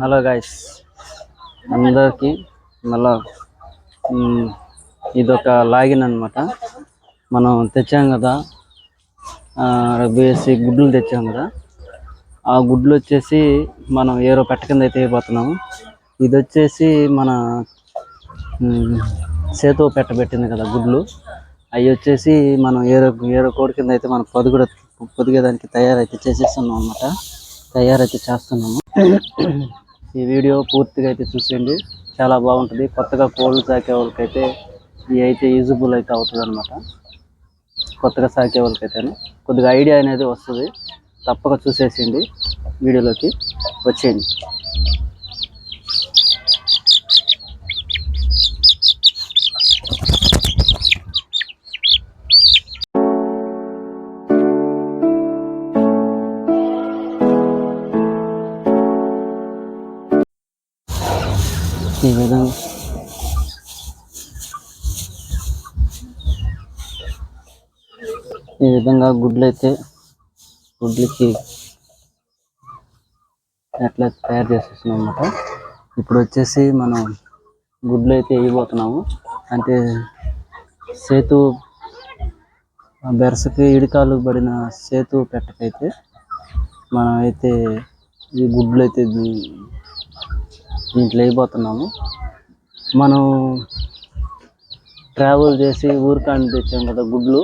Hello guys అందరికీ మళ్ళా ఇదొక లాగిన్ అనమాట మనం తెచ్చాం కదా బేసి గుడ్లు తెచ్చాం కదా. ఆ గుడ్లు వచ్చేసి మనం ఏరో పెట్ట కింద అయితే వేయబోతున్నాము. ఇది వచ్చేసి మన సేతు పెట్టబెట్టింది కదా గుడ్లు. అవి వచ్చేసి మనం ఏరో ఏరో కోడి కింద అయితే మనం పొదుగుడ పొదిగేదానికి తయారైతే చేసేస్తున్నాం అనమాట తయారైతే చేస్తున్నాము. ఈ వీడియో పూర్తిగా అయితే చూసేయండి. చాలా బాగుంటుంది. కొత్తగా కోళ్ళు సాకే వాళ్ళకైతే ఇది అయితే యూజబుల్ అయితే అవుతుంది అనమాట కొత్తగా సాకే వాళ్ళకైతేనే. కొద్దిగా ఐడియా అనేది వస్తుంది. తప్పక చూసేసేయండి. వీడియోలోకి వచ్చేయండి. ఈ విధంగా. ఈ విధంగా గుడ్లు అయితే గుడ్లకి ఎట్లా తయారు చేసేస్తున్నాం అనమాట ఇప్పుడు వచ్చేసి మనం గుడ్లు అయితే వేయబోతున్నాము. అంటే సేతు బెరసకి ఇడికాలు పడిన సేతు పెట్టకైతే మనం అయితే ఈ గుడ్లు అయితే దీంట్లో అయిపోతున్నాము మనం ట్రావెల్ చేసి ఊరికాండి తెచ్చాం కదా గుడ్లు.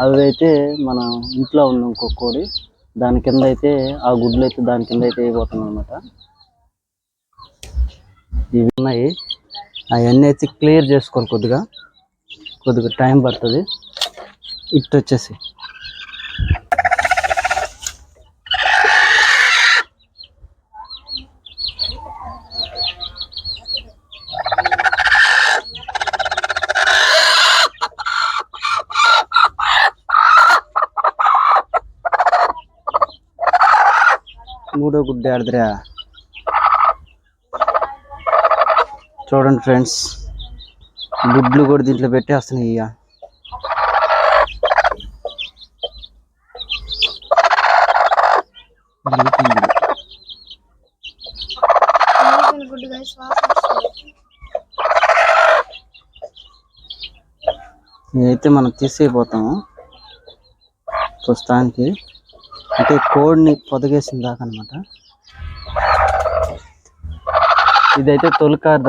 అవి అయితే మనం ఇంట్లో ఉంది ఇంకో కోడి. దాని కింద అయితే ఆ గుడ్లు అయితే దాని కింద అయితే అయిపోతున్నాం అనమాట ఇవి ఉన్నాయి. అవన్నీ అయితే క్లియర్ చేసుకోవాలి కొద్దిగా. కొద్దిగా టైం పడుతుంది. ఇటు వచ్చేసి. మూడో గుడ్డ ఆడదురా. చూడండి ఫ్రెండ్స్ గుడ్లు కూడా దీంట్లో పెట్టేస్తున్నాయి ఇక. గుడ్ ఇదైతే మనం తీసేయబోతాము. ప్రస్తుతానికి అంటే కోడిని పొదగేసిన దాకా అనమాట ఇదైతే తొలికారది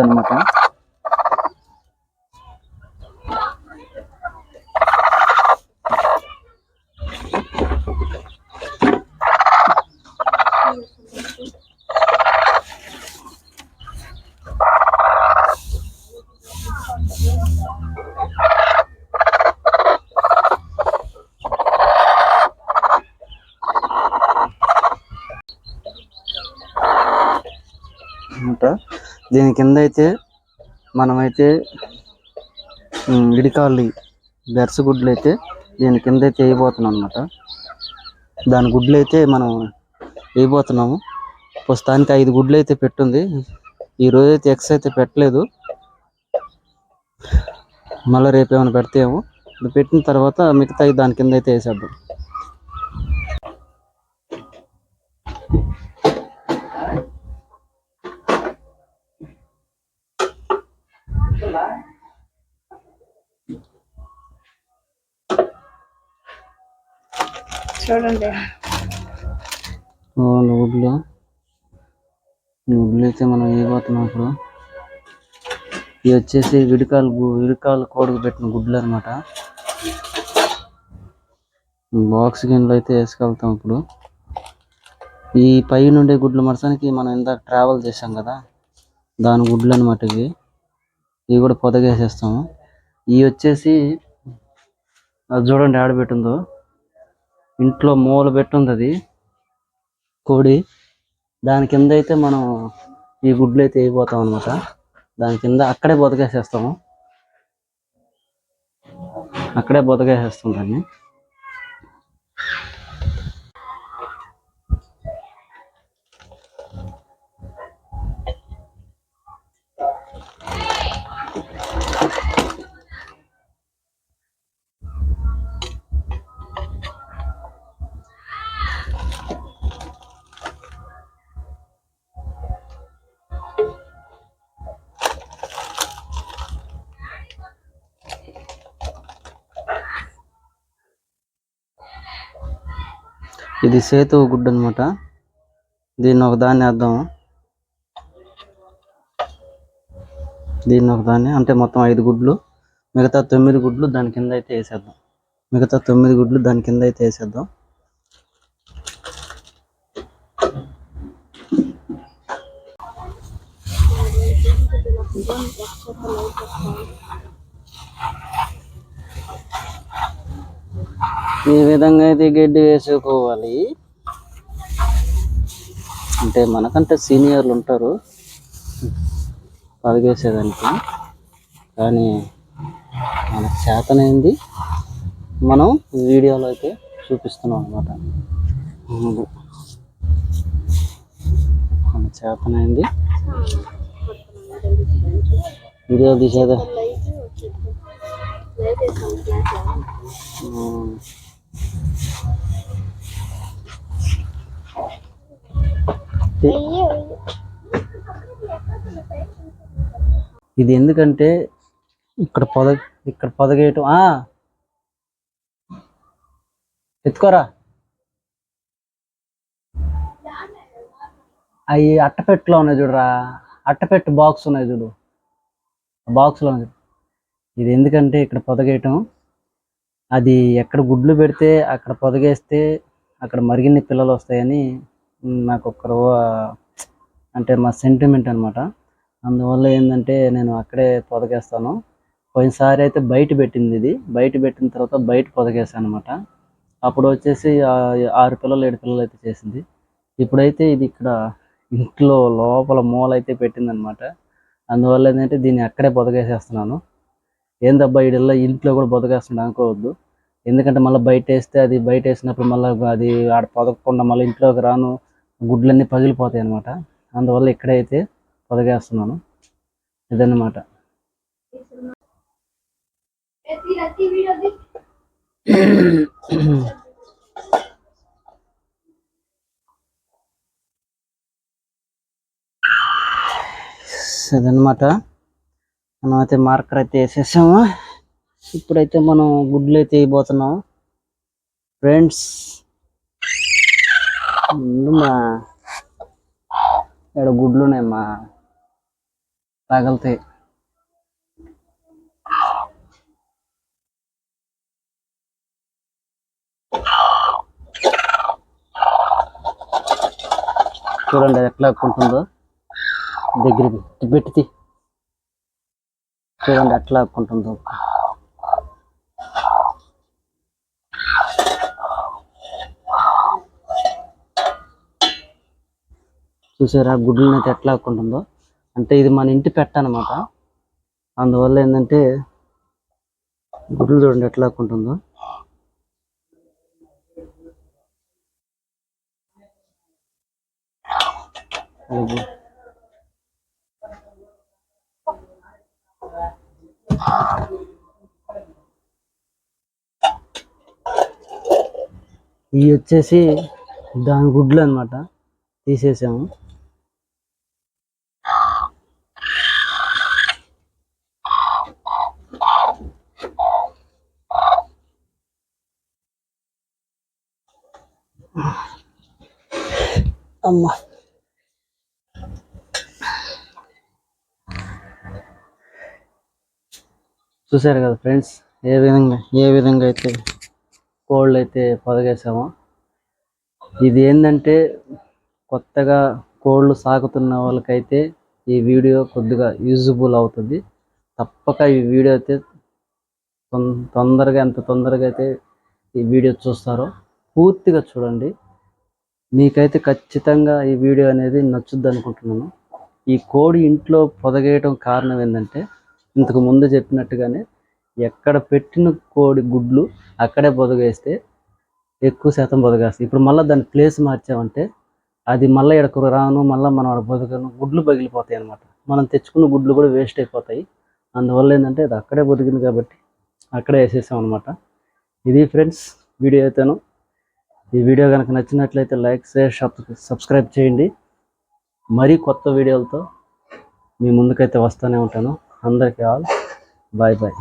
అనమాట. దీని కింద అయితే మనమైతే ఉమ్, బెర్స్ గుడ్లు అయితే దీని కింద అయితే వేయబోతున్నాం అనమాట దాని గుడ్లు అయితే మనం వేయబోతున్నాము. ప్రస్తుతానికి ఐదు గుడ్లు అయితే పెట్టుంది. ఈ అయితే ఎక్స్ అయితే పెట్టలేదు. మళ్ళీ రేపు ఏమైనా పెడతాము పెట్టిన తర్వాత మిగతా దాని కింద అయితే వేసేద్దాం. చూడండి. గుడ్లు గుడ్లు అయితే మనం వేయబోతున్నాం ఇప్పుడు? ఇవి వచ్చేసి విడికాలు గు- విడికాలు కోడుకు పెట్టిన గుడ్లు అనమాట బాక్స్ గిన్నెలు అయితే వేసుకెళ్తాం ఇప్పుడు. ఈ పై నుండే గుడ్లు మరసానికి మనం ఇందాక ట్రావెల్ చేసాం కదా? దాని గుడ్లు అనమాట ఇవి. ఇవి కూడా పొదగేసేస్తాము. ఇవి వచ్చేసి అది చూడండి ఆడబెట్టిందో ఇంట్లో మూల పెట్టుంది అది కోడి. దాని కింద అయితే మనం ఈ గుడ్లు అయితే వేయబోతాం అనమాట దాని కింద అక్కడే బతకేసేస్తాము. అక్కడే బతకేసేస్తాం దాన్ని. ఇది సేతు గుడ్డు అనమాట దీన్ని ఒక దాన్ని వేద్దాము దీన్ని ఒక దాన్ని అంటే మొత్తం ఐదు గుడ్లు మిగతా తొమ్మిది గుడ్లు దాని కింద అయితే వేసేద్దాం. మిగతా తొమ్మిది గుడ్లు దాని కింద అయితే వేసేద్దాం. ఈ విధంగా అయితే గడ్డి వేసుకోవాలి. అంటే మనకంటే సీనియర్లు ఉంటారు. పదిగేసేదానికి కానీ మన చేతనైంది. మనం వీడియోలో అయితే చూపిస్తున్నాం అనమాట మన చేతనైంది. వీడియో తీసేదా? ఇది ఎందుకంటే ఇక్కడ పొద ఇక్కడ పొదగేయటం ఆ. ఎత్తుకోరా. అవి అట్టపెట్టులో ఉన్నాయి చూడరా. అట్టపెట్టు బాక్స్ ఉన్నాయి చూడు. బాక్స్లో ఉన్నాయి. ఇది ఎందుకంటే ఇక్కడ పొదగేయటం. అది ఎక్కడ గుడ్లు పెడితే అక్కడ పొదగేస్తే అక్కడ మరిగిన్ని పిల్లలు వస్తాయని నాకు ఒక అంటే మా సెంటిమెంట్ అనమాట అందువల్ల ఏంటంటే నేను అక్కడే పొదగేస్తాను. పోయినసారి అయితే బయట పెట్టింది ఇది. బయట పెట్టిన తర్వాత బయట పొదగేసాను అనమాట అప్పుడు వచ్చేసి ఆరు పిల్లలు ఏడు పిల్లలు అయితే చేసింది. ఇప్పుడైతే ఇది ఇక్కడ ఇంట్లో లోపల మూల అయితే పెట్టింది అనమాట అందువల్ల ఏంటంటే దీన్ని అక్కడే పొదగేసేస్తున్నాను. ఏందబ్బా ఈడల్లా ఇంట్లో కూడా బతకేస్తున్నాడు అనుకోవద్దు. ఎందుకంటే మళ్ళీ బయట వేస్తే అది బయట వేసినప్పుడు మళ్ళీ అది ఆడ పొదగకుండా మళ్ళీ ఇంట్లోకి రాను గుడ్లన్నీ పగిలిపోతాయి అనమాట అందువల్ల ఇక్కడైతే అయితే పొదగేస్తున్నాను ఇదన్నమాట. అదనమాట మనం అయితే మార్కర్ అయితే వేసేసాము. ఇప్పుడైతే మనం గుడ్లు అయితే వేయబోతున్నాం ఫ్రెండ్స్ మా ఇక్కడ గుడ్లు ఉన్నాయమ్మా. తగలుతాయి. చూడండి ఎట్లా కొంటుందో దగ్గరికి పెట్టి చూడండి అట్లా కొంటుందో చూసారా గుడ్లను అయితే ఎట్లా కొంటుందో అంటే ఇది మన ఇంటి పెట్ట అనమాట అందువల్ల ఏంటంటే గుడ్లు చూడండి ఎట్లా కొంటుందో అలాగే ఇవి వచ్చేసి దాని గుడ్లు అన్నమాట. తీసేసాము. అమ్మా. చూసారు కదా ఫ్రెండ్స్ ఏ విధంగా ఏ విధంగా అయితే కోళ్ళు అయితే పొదగేసామో ఇది ఏంటంటే కొత్తగా కోళ్ళు సాగుతున్న వాళ్ళకైతే ఈ వీడియో కొద్దిగా యూజబుల్ అవుతుంది. తప్పక ఈ వీడియో అయితే తొం- తొందరగా ఎంత తొందరగా అయితే ఈ వీడియో చూస్తారో పూర్తిగా చూడండి. మీకైతే ఖచ్చితంగా ఈ వీడియో అనేది నచ్చుద్ది అనుకుంటున్నాను. ఈ కోడి ఇంట్లో పొదగేయటం కారణం ఏంటంటే ఇంతకు ముందు చెప్పినట్టుగానే ఎక్కడ పెట్టిన కోడి గుడ్లు అక్కడే బొదగేస్తే ఎక్కువ శాతం పొదగేస్తాయి ఇప్పుడు మళ్ళీ దాని ప్లేస్ మార్చామంటే అది మళ్ళీ ఎడకరు రాను మళ్ళీ మనం ఆడ గుడ్లు పగిలిపోతాయి అనమాట మనం తెచ్చుకున్న గుడ్లు కూడా వేస్ట్ అయిపోతాయి. అందువల్ల ఏంటంటే అది అక్కడే బతికింది కాబట్టి అక్కడే వేసేసాం అనమాట ఇది ఫ్రెండ్స్ వీడియో అయితేను. ఈ వీడియో కనుక నచ్చినట్లయితే లైక్ షేర్ సబ్స్క్రైబ్ చేయండి. మరీ కొత్త వీడియోలతో మీ ముందుకైతే వస్తూనే ఉంటాను. अंदर के ऑल बाय बाय।